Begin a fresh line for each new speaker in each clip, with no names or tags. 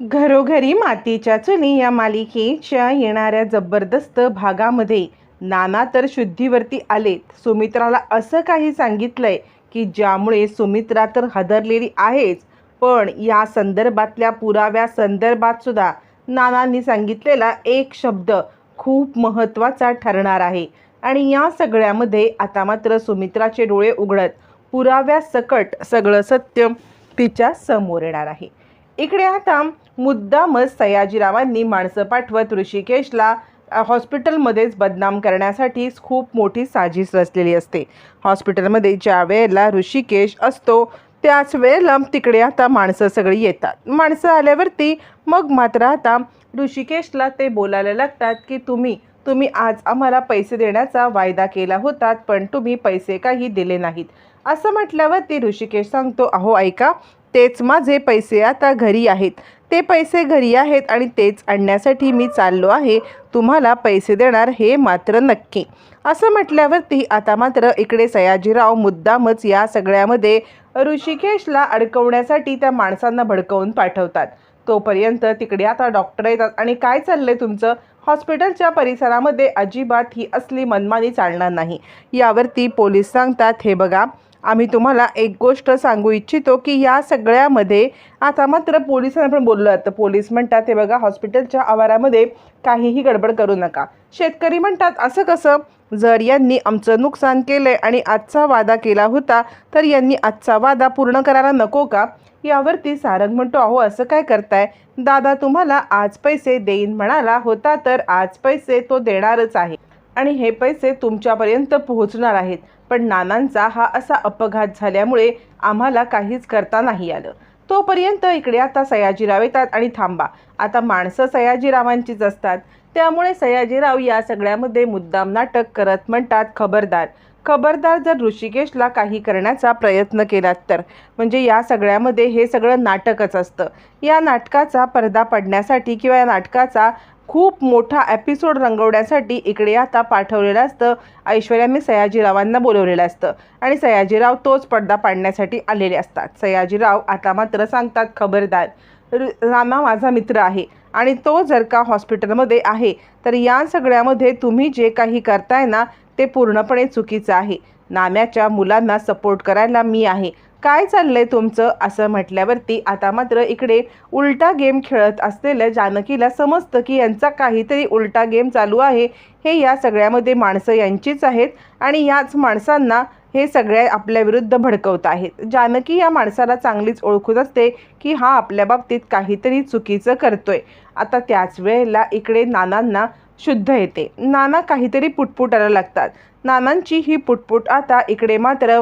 घरोघरी मातीच्या चुली या मालिकेच्या येणाऱ्या जबरदस्त भागामध्ये नाना तर शुद्धीवरती आलेत. सुमित्राला असं काही सांगितलंय की ज्यामुळे सुमित्रा तर हादरलेली आहेच पण या संदर्भातल्या पुराव्या संदर्भात सुद्धा नानांनी सांगितलेला एक शब्द खूप महत्त्वाचा ठरणार आहे. आणि या सगळ्यामध्ये आता मात्र सुमित्राचे डोळे उघडत पुराव्या सकट सगळं सत्य तिच्या समोर येणार आहे. इकडे आता मुद्दामच सयाजीरावांनी माणसं पाठवत ऋषिकेशला हॉस्पिटलमध्येच बदनाम करण्यासाठी खूप मोठी साजीस रचलेली असते. हॉस्पिटलमध्ये ज्या वेळेला ऋषिकेश असतो त्याच वेळेला तिकडे आता माणसं सगळी येतात. माणसं आल्यावरती मग मात्र आता ऋषिकेशला ते बोलायला लागतात की तुम्ही तुम्ही आज आम्हाला पैसे देण्याचा वायदा केला होता पण तुम्ही पैसे काही दिले नाहीत. असं म्हटल्यावरती ऋषिकेश सांगतो अहो ऐका तेच माझे पैसे आता घरी आहेत. ते पैसे घरी आहेत आणि तेच आणण्यासाठी मी चाललो आहे. तुम्हाला पैसे देणार हे मात्र नक्की. असं म्हटल्यावरती आता मात्र इकडे सयाजीराव मुद्दामच या सगळ्यामध्ये ऋषिकेशला अडकवण्यासाठी त्या माणसांना भडकवून पाठवतात. तोपर्यंत तिकडे आता डॉक्टर येतात. आणि काय चाललंय तुमचं? हॉस्पिटलच्या परिसरामध्ये अजिबात ही असली मनमानी चालणार नाही. यावरती पोलीस सांगतात हे बघा आम्ही तुम्हाला एक गोष्ट सांगू इच्छितो की या सगळ्यामध्ये आता मात्र पोलिसांना पण बोललं तर पोलीस म्हणतात हे बघा हॉस्पिटलच्या आवारामध्ये काहीही गडबड करू नका. शेतकरी म्हणतात असं कसं? जर यांनी आमचं नुकसान केलंय आणि आजचा वादा केला होता तर यांनी आजचा वादा पूर्ण करायला नको का? यावरती सारंग म्हणतो अहो असं काय करताय? दादा तुम्हाला आज पैसे देईन म्हणाला होता तर आज पैसे तो देणारच आहे आणि हे पैसे तुमच्यापर्यंत पोहोचणार आहेत. पण नानांचा हा असा अपघात झाल्यामुळे आम्हाला काहीच करता नाही आलं. तोपर्यंत इकडे आता सयाजीराव येतात आणि थांबा. आता माणसं सयाजीरावांचीच असतात. त्यामुळे सयाजीराव या सगळ्यामध्ये मुद्दाम नाटक करत म्हणतात खबरदार. खबरदार जर ऋषिकेशला काही करण्याचा प्रयत्न केलात तर. म्हणजे या सगळ्यामध्ये हे सगळं नाटकच असतं. या नाटकाचा पडदा पडण्यासाठी किंवा या नाटकाचा खूप मोठा एपिसोड रंगवण्यासाठी इकडे आता पाठवलेलं असतं. ऐश्वर्याने सयाजीरावांना बोलवलेलं असतं. आणि सयाजीराव तोच पडदा पाडण्यासाठी आलेले असतात. सयाजीराव आता मात्र सांगतात खबरदार रामा माझा मित्र आहे आणि तो जर का हॉस्पिटलमध्ये आहे तर या सगळ्यामध्ये तुम्ही जे काही करताय ना ते पूर्णपणे चुकीचं आहे. नाम्याच्या मुलांना सपोर्ट करायला मी आहे. काय चाललंय तुमचं असं म्हटल्यावरती आता मात्र इकडे उलटा गेम खेळत असलेल्या जानकीला समजतं की यांचा काहीतरी उलटा गेम चालू आहे. हे या सगळ्यामध्ये माणसं यांचीच आहेत आणि याच माणसांना हे सगळे आपल्या विरुद्ध भडकवत आहेत. जानकी या माणसाला चांगलीच ओळखून असते की हा आपल्या बाबतीत काहीतरी चुकीचं करतोय. आता त्याच वेळेला इकडे नानांना शुद्ध येते. नाना काहीतरी पुटपुटायला लागतात. नानांची ही पुटपुट. आता इकडे मात्र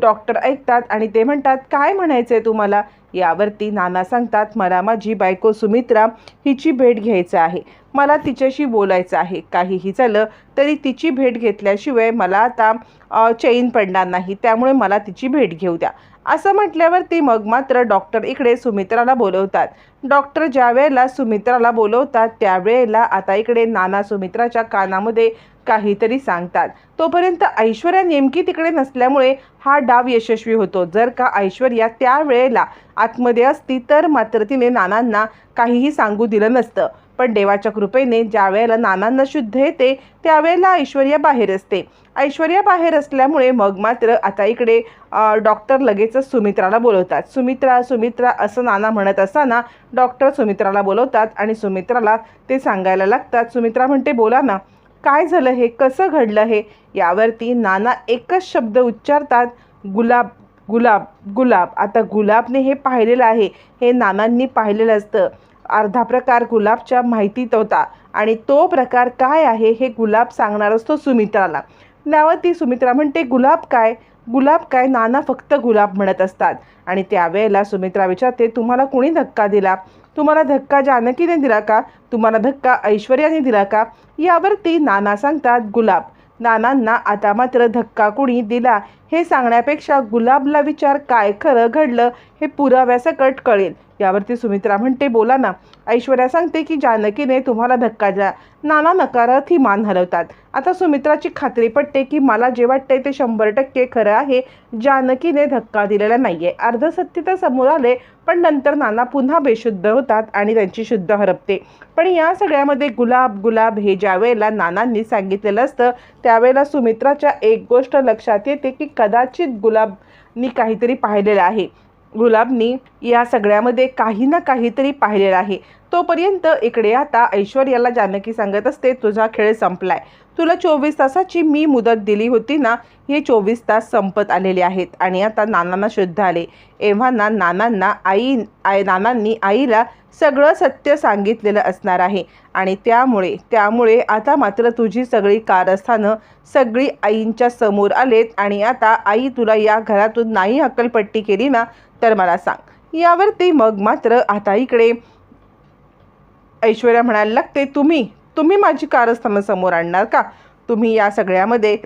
डॉक्टर ऐकतात आणि ते म्हणतात काय म्हणायचं आहे तुम्हाला? यावरती नाना सांगतात मला माझी बायको सुमित्रा हिची भेट घ्यायचं आहे. मला तिच्याशी बोलायचं आहे. काहीही झालं तरी तिची भेट घेतल्याशिवाय मला आता चैन पडणार नाही. त्यामुळे मला तिची भेट घेऊ द्या. असं म्हटल्यावरती मग मात्र डॉक्टर इकडे सुमित्राला बोलवतात. डॉक्टर ज्या वेळेला सुमित्राला बोलवतात त्यावेळेला आता इकडे नाना सुमित्राच्या कानामध्ये काहीतरी सांगतात. तोपर्यंत ऐश्वर्या नेमकी तिकडे नसल्यामुळे हा डाव यशस्वी होतो. जर का ऐश्वर्या त्यावेळेला आतमध्ये असती तर मात्र तिने नानांना काहीही सांगू दिलं नसतं. पण देवाच्या कृपेने ज्या वेळेला नानांना शुद्ध येते त्यावेळेला ऐश्वर्या बाहेर असते. ऐश्वर्या बाहेर असल्यामुळे मग मात्र आता इकडे डॉक्टर लगेचच सुमित्राला बोलवतात. सुमित्रा सुमित्रा असं नाना म्हणत असताना डॉक्टर सुमित्राला बोलवतात आणि सुमित्राला ते सांगायला लागतात. सुमित्रा म्हणते बोला ना काय झालं हे कसं घडलं हे? यावरती नाना एकच शब्द उच्चारतात गुलाब गुलाब गुलाब. आता गुलाबने हे पाहिलेलं आहे. हे नानांनी पाहिलेलं असतं. अर्धा प्रकार गुलाबच्या माहितीत होता. आणि तो प्रकार काय आहे हे गुलाब सांगणार असतो सुमित्राला. त्यावरती सुमित्रा म्हणते गुलाब काय? गुलाब काय? नाना फक्त गुलाब म्हणत असतात. आणि त्यावेळेला सुमित्रा विचारते तुम्हाला कोणी धक्का दिला? तुम्हाला धक्का जानकीने दिला का? तुम्हाला धक्का ऐश्वर्याने दिला का? यावरती नाना सांगतात गुलाब नानांना आता मात्र धक्का कुणी दिला? हे सांगण्यापेक्षा गुलाबला विचार काय खरं घडलं हे पुराव्यासकट कळेल. यावरती सुमित्रा म्हणते बोला ना ऐश्वर्या सांगते की जानकीने तुम्हाला धक्का दिला. नाना नकारात ही मान हलवतात. आता सुमित्राची खात्री पटते की मला जे वाटते ते शंभर टक्के खरं आहे. जानकीने धक्का दिलेला नाही आहे अर्धसत्य तर समोर आले पण नंतर नाना पुन्हा बेशुद्ध होतात आणि त्यांची शुद्ध हरपते. पण या सगळ्यामध्ये गुलाब गुलाब हे ज्यावेळेला नानांनी सांगितलेलं असतं त्यावेळेला सुमित्राच्या एक गोष्ट लक्षात येते की कदाचित गुलाबनी काहीतरी पाहिलेलं आहे. गुलाबनी या सगळ्यामध्ये काही ना काहीतरी पाहिलेलं आहे. तोपर्यंत इकडे आता ऐश्वर्याला जानकी सांगत असते तुझा खेळ संपलाय. तुला चोवीस तासाची मी मुदत दिली होती ना हे चोवीस तास संपत आलेले आहेत. आणि आता नानांना शुद्ध आले. एव्हा ना नानांना आई आई नानांनी आईला सगळं सत्य सांगितलेलं असणार आहे. आणि त्यामुळे त्यामुळे आता मात्र तुझी सगळी कारस्थानं सगळी आईंच्या समोर आलेत. आणि आता आई तुला या घरातून नाही हक्कलपट्टी केली ना तर मला सांग. यावरती मग मात्र आता इकडे ऐश्वर्या म्हणायला लागते तुम्ही तुम्ही माझी कारस्थानं समोर आणणार का? तुम्ही या सगळ्यामध्ये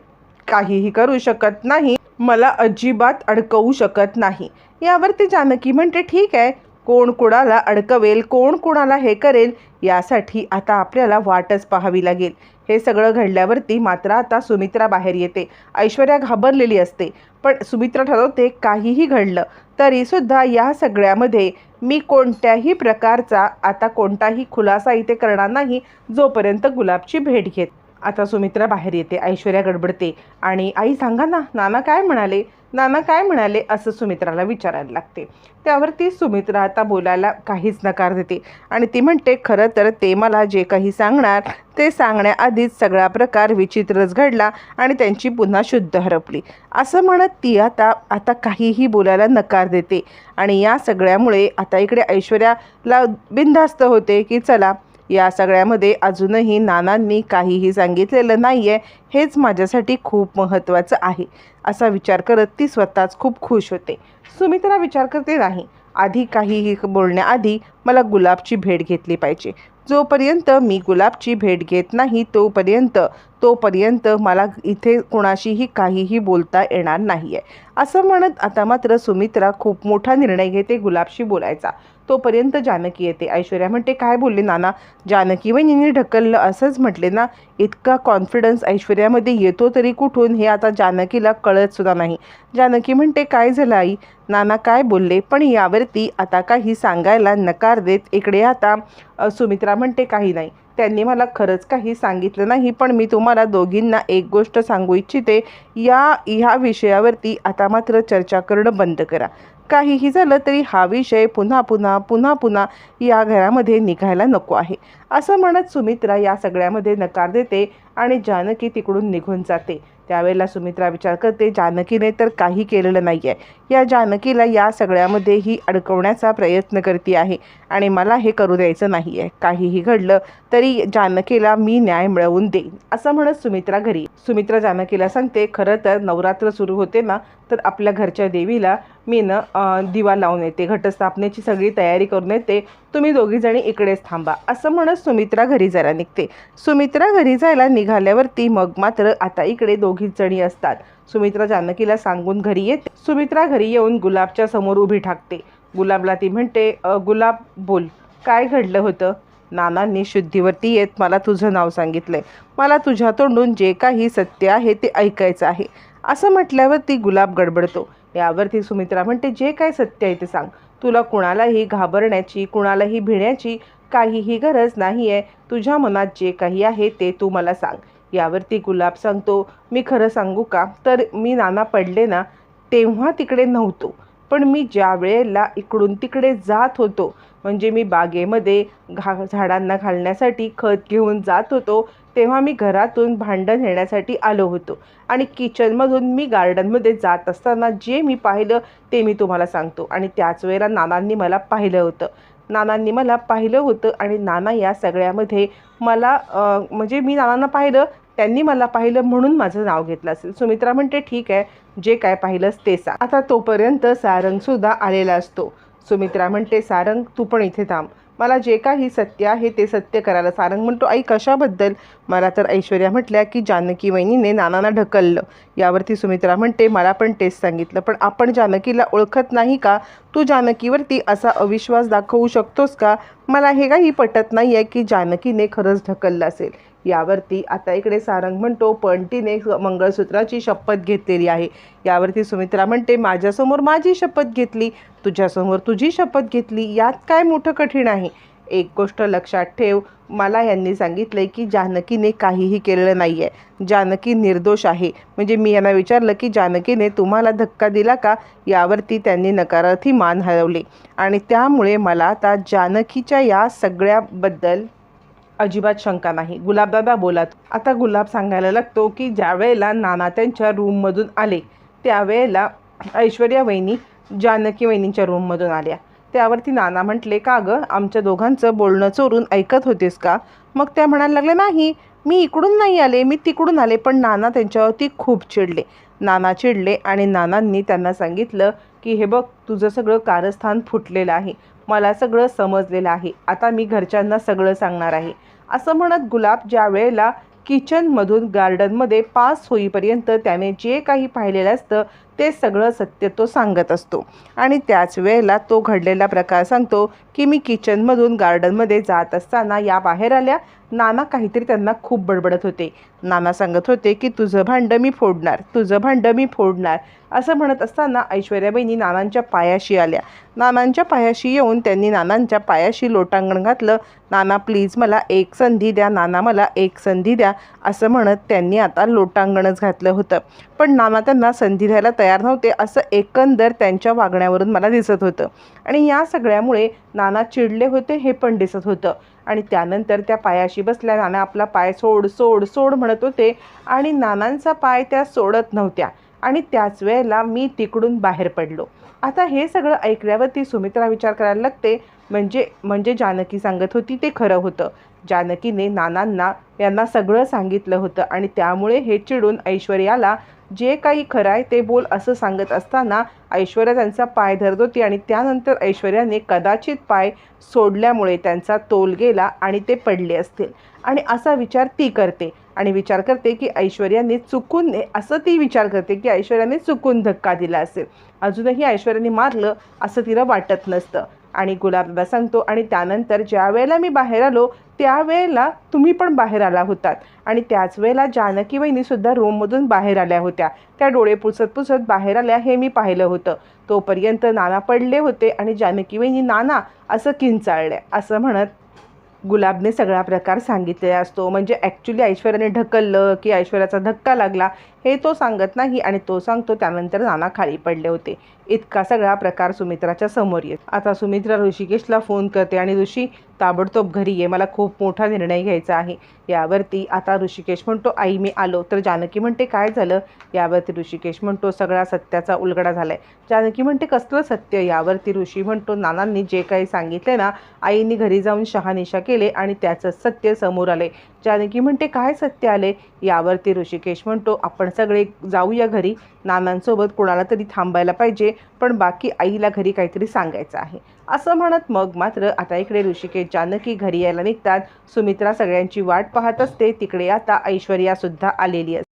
काहीही करू शकत नाही. मला अजिबात अडकवू शकत नाही. यावरती जानकी म्हणते ठीक आहे कोण कोणाला अडकवेल कोण कोणाला हे करेल यासाठी आता आपल्याला वाटच पाहावी लागेल. हे सगळं घडल्यावरती मात्र आता सुमित्रा बाहेर येते. ऐश्वर्या घाबरलेली असते. पण सुमित्रा ठरवते काहीही घडलं तरीसुद्धा या सगळ्यामध्ये मी कोणत्याही प्रकारचा आता कोणताही खुलासा इथे करणार नाही जोपर्यंत गुलाबची भेट घेत. आता सुमित्रा बाहेर येते. ऐश्वर्या गडबडते. आणि आई सांगा ना नाना काय म्हणाले? नाना काय म्हणाले असं सुमित्राला विचारायला लागते. त्यावर ती सुमित्रा आता बोलायला काहीच नकार देते. आणि ती म्हणते खरं तर ते मला जे काही सांगणार ते सांगण्याआधीच सगळा प्रकार विचित्रच घडला आणि त्यांची पुन्हा शुद्ध हरपली. असं म्हणत ती आता आता काहीही बोलायला नकार देते. आणि या सगळ्यामुळे आता इकडे ऐश्वर्याला बिनधास्त होते की चला या सगळ्यामध्ये अजूनही नानांनी काहीही सांगितलेलं नाही आहे हेच माझ्यासाठी खूप महत्त्वाचं आहे. असा विचार करत ती स्वतःच खूप खुश होते. सुमित्रा विचार करते नाही आधी काहीही बोलण्याआधी मला गुलाबची भेट घेतली पाहिजे. जोपर्यंत मी गुलाबची भेट घेत नाही तोपर्यंत तोपर्यंत मला इथे कोणाशीही काहीही बोलता येणार नाही आहे असं म्हणत आता मात्र सुमित्रा खूप मोठा निर्णय घेते गुलाबशी बोलायचा. तोपर्यंत जानकी येते. ऐश्वर्या म्हणते काय बोलले नाना? जानकी वहिनीने ढकललं असंच म्हटले ना? इतका कॉन्फिडन्स ऐश्वर्यामध्ये येतो तरी कुठून? हे आता जानकीला कळत सुद्धा नाही. जानकी म्हणते काय झालं आई? नाना काय बोलले? पण यावरती आता काही सांगायला नकार देत. इकडे आता सुमित्रा म्हणते काही नाही. त्यांनी मला खरंच काही सांगितलं नाही पण मी तुम्हाला दोघींना एक गोष्ट सांगू इच्छिते. या ह्या विषयावरती आता मात्र चर्चा करणं बंद करा. काहीही झालं तरी हा विषय पुन्हा पुन्हा पुन्हा पुन्हा या घरामध्ये निघायला नको आहे. असं म्हणत सुमित्रा या सगळ्यामध्ये नकार देते आणि जानकी तिकडून निघून जाते. त्यावेळेला सुमित्रा विचार करते जानकीने तर काही केलेलं नाही आहे या जानकीला या सगळ्यामध्ये ही अडकवण्याचा प्रयत्न करते आहे आणि मला हे करू द्यायचं नाही आहे काहीही घडलं तरी जानकीला मी न्याय मिळवून देईन. असं म्हणत सुमित्रा घरी. सुमित्रा जानकीला सांगते खरं तर नवरात्र सुरू होते ना तर आपल्या घरच्या देवीला मी न दिवा लावून येते घटस्थापनेची सगळी तयारी करून येते. तुम्ही दोघीजणी इकडेच थांबा. असं म्हणत सुमित्रा घरी जायला निघते. सुमित्रा घरी जायला निघाल्यावरती मग मात्र आता इकडे दोघीच जणी असतात. सुमित्रा जानकीला सांगून घरी येते. सुमित्रा घरी येऊन गुलाबच्या समोर उभी ठाकते. गुलाबला ती म्हणते गुलाब बोल. काय घडलं होतं? नानांनी शुद्धीवरती येत. मला तुझं नाव सांगितलंय. मला तुझ्या तोंडून जे काही सत्य आहे ते ऐकायचं आहे. असं म्हटल्यावर ती गुलाब गडबडतो. यावरती सुमित्रा म्हणते जे काय सत्य आहे ते सांग. तुला कुणालाही घाबरण्याची कुणालाही भिण्याची काहीही गरज नाही आहे तुझ्या मनात जे काही आहे ते तू मला सांग. यावरती गुलाब सांगतो मी खरं सांगू का? तर मी नाना पडले ना तेव्हा तिकडे नव्हतो. पण मी ज्या वेळेला इकडून तिकडे जात होतो म्हणजे मी बागेमध्ये घा झाडांना घालण्यासाठी खत घेऊन जात होतो तेव्हा मी घरातून भांडं नेण्यासाठी आलो होतो. आणि किचनमधून मी गार्डनमध्ये जात असताना जे मी पाहिलं ते मी तुम्हाला सांगतो. आणि त्याच वेळेला नानांनी मला पाहिलं होतं. नानांनी मला पाहिलं होतं आणि नाना या सगळ्यामध्ये मला म्हणजे मी नानांना पाहिलं त्यांनी मला पाहिलं म्हणून माझं नाव घेतलं असेल. सुमित्रा म्हणते ठीक आहे जे काय पाहिलंस ते सांग. आता तोपर्यंत सारंगसुद्धा आलेला असतो. सुमित्रा म्हणते सारंग तू पण इथे थांब. मला जे काही सत्य आहे ते सत्य करायला सारंग म्हणतो आई कशाबद्दल? मला तर ऐश्वर्या म्हटल्या की जानकी वहिनीने नानांना ढकललं. यावरती सुमित्रा म्हणते मला पण तेच सांगितलं पण आपण जानकीला ओळखत नाही का? तू जानकीवरती असा अविश्वास दाखवू शकतोस का? मला हे काही पटत नाही आहे की जानकीने खरंच ढकललं असेल. यावरती आता इकडे सारंग म्हणतो पण तिने मंगळसूत्राची शपथ घेतलेली आहे. यावरती सुमित्रा म्हणते माझ्यासमोर माझी शपथ घेतली तुझ्यासमोर तुझी शपथ घेतली यात काय मोठं कठीण आहे? एक गोष्ट लक्षात ठेव मला यांनी सांगितलं की जानकीने काहीही केलेलं नाही आहे जानकी निर्दोष आहे. म्हणजे मी यांना विचारलं की जानकीने तुम्हाला धक्का दिला का? यावरती त्यांनी नकारार्थी मान हलवले. आणि त्यामुळे मला आता जानकीच्या या सगळ्याबद्दल अजिबात शंका नाही. गुलाबदादा बोलात आता गुलाब सांगायला लागतो की ज्यावेळेला नाना त्यांच्या रूममधून आले त्यावेळेला ऐश्वर्या वहिनी जानकी वहिनींच्या रूममधून आल्या. त्यावरती नाना म्हटले का गं आमच्या दोघांचं बोलणं चोरून ऐकत होतेस का? मग त्या म्हणायला लागल्या नाही मी इकडून नाही आले मी तिकडून आले पण नाना त्यांच्यावरती खूप चिडले. नाना चिडले आणि नानांनी त्यांना सांगितलं की हे बघ तुझं सगळं कारस्थान फुटलेलं आहे. मला सगळं समजलेलं आहे. आता मी घरच्यांना सगळं सांगणार आहे. असं म्हणत गुलाब ज्या वेळेला किचनमधून गार्डनमध्ये पास होईपर्यंत त्याने जे काही पाहिलेलं असतं ते सगळं सत्य तो सांगत असतो. आणि त्याच वेळेला तो घडलेला प्रकार सांगतो की मी किचनमधून गार्डनमध्ये जात असताना या बाहेर आल्या. नाना काहीतरी त्यांना खूप बडबडत होते. नाना सांगत होते की तुझं भांडं मी फोडणार. तुझं भांडं मी फोडणार. असं म्हणत असताना ऐश्वर्याबाईंनी नानांच्या पायाशी आल्या. नानांच्या पायाशी येऊन त्यांनी नानांच्या पायाशी लोटांगण घातलं. नाना प्लीज मला एक संधी द्या. नाना मला एक संधी द्या. असं म्हणत त्यांनी आता लोटांगणच घातलं होतं. पण नाना त्यांना संधी द्यायला तयार तयार नव्हते असं एकंदर त्यांच्या वागण्यावरून मला दिसत होतं. आणि या सगळ्यामुळे नाना चिडले होते हे पण दिसत होतं. आणि त्यानंतर त्या पायाशी बसल्या नाना आपला पाय सोड सोड सोड म्हणत होते आणि नानांचा पाय त्या सोडत नव्हत्या. आणि त्याच वेळेला मी तिकडून बाहेर पडलो. आता हे सगळं ऐकल्यावरती सुमित्रा विचार करायला लागते म्हणजे म्हणजे जानकी सांगत होती ते खरं होतं. जानकीने नानांना यांना सगळं सांगितलं होतं आणि त्यामुळे हे चिडून ऐश्वर्याला जे काही खरं आहे ते बोल असं सांगत असताना ऐश्वर्या त्यांचा पाय धरत होती आणि त्यानंतर ऐश्वर्याने कदाचित पाय सोडल्यामुळे त्यांचा तोल गेला आणि ते पडले असतील. आणि असा विचार ती करते. आणि विचार करते की ऐश्वर्याने चुकून असं ती विचार करते की ऐश्वर्याने चुकून धक्का दिला असेल. अजूनही ऐश्वर्याने मारलं असं तिला वाटत नसतं. आणि गुलाबला सांगतो आणि त्यानंतर ज्या वेळेला मी बाहेर आलो त्यावेळेला तुम्ही पण बाहेर आला होतात. आणि त्याच वेळेला जानकी वहिनीसुद्धा रूममधून बाहेर आल्या होत्या. त्या डोळे पुसत पुसत बाहेर आल्या हे मी पाहिलं होतं. तोपर्यंत नाना पडले होते आणि जानकी वहिनी नाना असं किंचाळल्या. असं म्हणत गुलाबने सगळा प्रकार सांगितलेला असतो. म्हणजे ॲक्च्युली ऐश्वर्याने ढकललं की ऐश्वर्याचा धक्का लागला. हे तो सांगत नाही आणि तो सांगतो त्यानंतर नाना खाली पडले होते. इतका सगळा प्रकार सुमित्राच्या समोर येत. आता सुमित्रा ऋषिकेशला फोन करते आणि ऋषी ताबडतोब घरी ये मला खूप मोठा निर्णय घ्यायचा आहे. यावरती आता ऋषिकेश म्हणतो आई मी आलो. तर जानकी म्हणते काय झालं? यावरती ऋषिकेश म्हणतो सगळा सत्याचा उलगडा झालाय. जानकी म्हणते कसलं सत्य? यावरती ऋषी म्हणतो नानांनी जे काही सांगितले ना आईने घरी जाऊन शहानिशा केले आणि त्याचं सत्य समोर आले जानकी म्हणते काय सत्य आले? यावरती ऋषिकेश म्हणतो आपण सगळे जाऊया घरी. नानांसोबत कोणाला तरी थांबायला पाहिजे पण बाकी आईला घरी काहीतरी सांगायचं आहे. असं म्हणत मग मात्र आता इकडे ऋषिकेश जानकी घरी यायला निघतात. सुमित्रा सगळ्यांची वाट पाहत असते. तिकडे आता ऐश्वर्यासुद्धा आलेली असते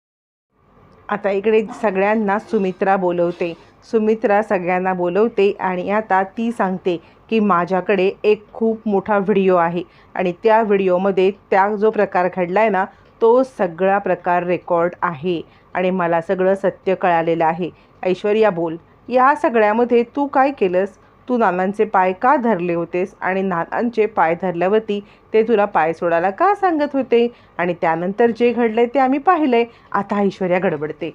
आता इकडे सगळ्यांना सुमित्रा बोलवते. सुमित्रा सगळ्यांना बोलवते आणि आता ती सांगते की माझ्याकडे एक खूप मोठा व्हिडिओ आहे. आणि त्या व्हिडिओमध्ये त्या जो प्रकार घडला आहे ना तो सगळा प्रकार रेकॉर्ड आहे. आणि मला सगळं सत्य कळालेलं आहे. ऐश्वर्या बोल या सगळ्यामध्ये तू काय केलंस? तू नानांचे पाय का धरले होतेस? आणि नानांचे पाय धरल्यावरती ते तुला पाय सोडायला का सांगत होते? आणि त्यानंतर जे घडलंय ते आम्ही पाहिलं आहे आता ऐश्वर्या गडबडते.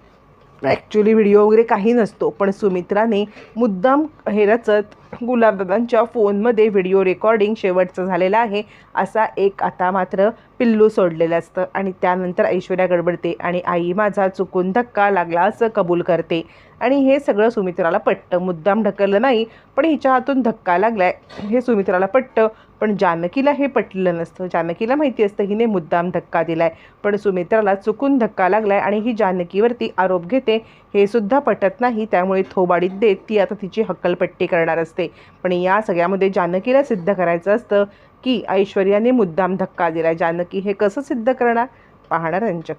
ॲक्च्युली व्हिडिओ वगैरे काही नसतो. पण सुमित्राने मुद्दाम हे रचत गुलाबदादांच्या फोनमध्ये व्हिडिओ रेकॉर्डिंग शेवटचं झालेलं आहे. असा एक आता मात्र पिल्लू सोडलेलं असतं आणि त्यानंतर ऐश्वर्या गडबडते आणि आई माझा चुकून धक्का लागला असं कबूल करते. आणि हे सगळं सुमित्राला पटतं. मुद्दाम ढकललं नाही पण हिच्या हातून धक्का लागलाय. हे सुमित्राला पटतं पण जानकीला हे पटलेलं नसतं. जानकीला माहिती असतं हिने मुद्दाम धक्का दिलाय. पण सुमित्राला चुकून धक्का लागलाय आणि ही जानकीवरती आरोप घेते. हे सुद्धा पटत नाही त्यामुळे थोबाडीत देत ती आता तिची हक्कलपट्टी करणार असते. पण या सगळ्यामध्ये जानकीला सिद्ध करायचं असतं. की ऐश्वर्याने मुद्दाम धक्का दिलाय. जानकी हे कसं सिद्ध करणार? पाहणार यांच्या